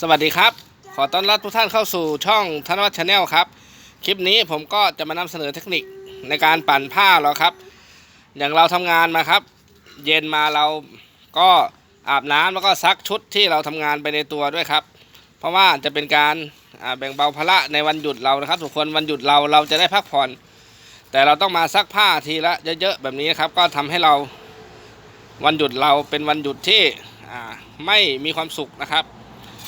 สวัสดีครับ ขอต้อนรับทุกท่านเข้าสู่ช่องธนวัฒน์ชาแนลครับ คลิปนี้ผมก็จะมานำเสนอเทคนิคในการปั่นผ้าเราครับ อย่างเราทำงานมาครับ เย็นมาเราก็อาบน้ำแล้วก็ซักชุดที่เราทำงานไปในตัวด้วยครับ เพราะว่าจะเป็นการแบ่งเบาภาระในวันหยุดเรานะครับทุกคนวันหยุดเราเราจะได้พักผ่อน แต่เราต้องมาซักผ้าทีละเยอะๆแบบนี้ครับ ก็ทำให้เราวันหยุดเราเป็นวันหยุดที่ไม่มีความสุขนะครับ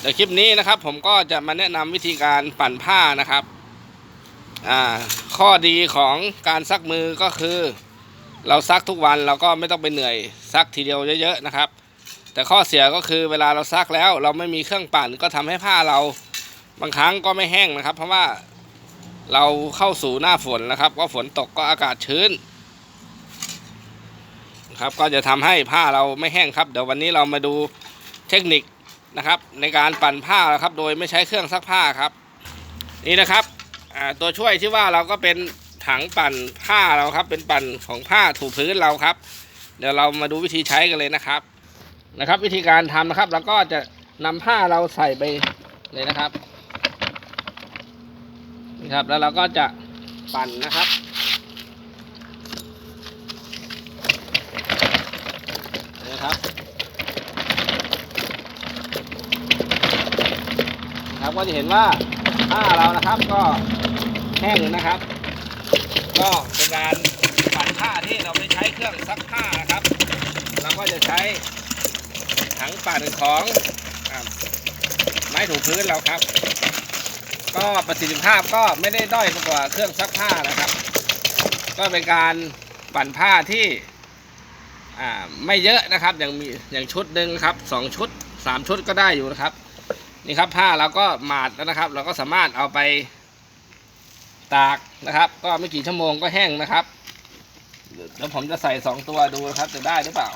ดี๋ยวคลิปนี้นะครับ ผมก็จะมาแนะนำวิธีการปั่นผ้านะครับอ่าข้อดีของการซักมือก็คือ เราซักทุกวันเราก็ไม่ต้องไปเหนื่อยซักทีเดียวเยอะๆนะครับ แต่ข้อเสียก็คือเวลาเราซักแล้ว เราไม่มีเครื่องปั่นก็ทำให้ผ้าเราบางครั้งก็ไม่แห้งนะครับ เพราะว่าเราเข้าสู่หน้าฝนนะครับ ก็ฝนตกก็อากาศชื้นครับก็จะทำให้ผ้าเราไม่แห้งครับ เดี๋ยววันนี้เรามาดูเทคนิค นะครับ ในการปั่นผ้านะครับ โดยไม่ใช้เครื่องซักผ้าครับ นี่นะครับตัวช่วยที่ว่าเราก็เป็นถังปั่นผ้าเราครับ เป็นปั่นของผ้าถูพื้นเราครับ เดี๋ยวเรามาดูวิธีใช้กันเลยนะครับ นะครับ วิธีการทำนะครับเราก็จะนำผ้าเราใส่ไปเลยนะครับนี่ครับ แล้วเราก็จะปั่นนะครับนี่นะครับ นะครับ ก็จะเห็นว่าผ้าเรานะครับก็แห้งนะครับ ก็เป็นการปั่นผ้าที่เราไม่ใช้เครื่องซักผ้านะครับ เราก็จะใช้ถังปั่นของอไม้ถูพื้นเราครับ ก็ประสิทธิภาพก็ไม่ได้ด้อยกว่าเครื่องซักผ้านะครับ ก็เป็นการปั่นผ้าที่อ่าไม่เยอะนะครับอย่างมีอย่างชุดหนึ่งครับสองชุดสามชุดก็ได้อยู่นะครับ นี่ครับผ้าเราก็หมาดแล้วนะครับ เราก็สามารถเอาไปตากนะครับ ก็ไม่กี่ชั่วโมงก็แห้งนะครับเดี๋ยวผมจะใส่สองตัวดูนะครับ จะได้หรือเปล่า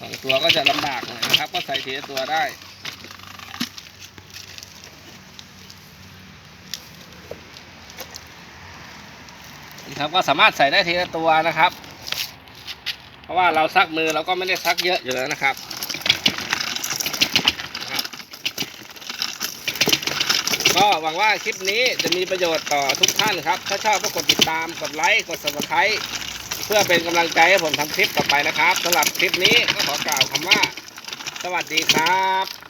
สองตัวก็จะลำบากหน่อยนะครับ ก็ใส่ทีละตัวได้ ครับก็สามารถใส่ได้ทีละตัวนะครับ เพราะว่าเราซักมือเราก็ไม่ได้ซักเยอะอยู่แล้วนะครับก็หวังว่าคลิปนี้จะมีประโยชน์ต่อทุกท่านครับ ถ้าชอบก็กดติดตาม กดไลค์ กด subscribe เพื่อเป็นกำลังใจให้ผมทำคลิปต่อไปนะครับสำหรับคลิปนี้ก็ขอกล่าวคำว่า สวัสดีครับ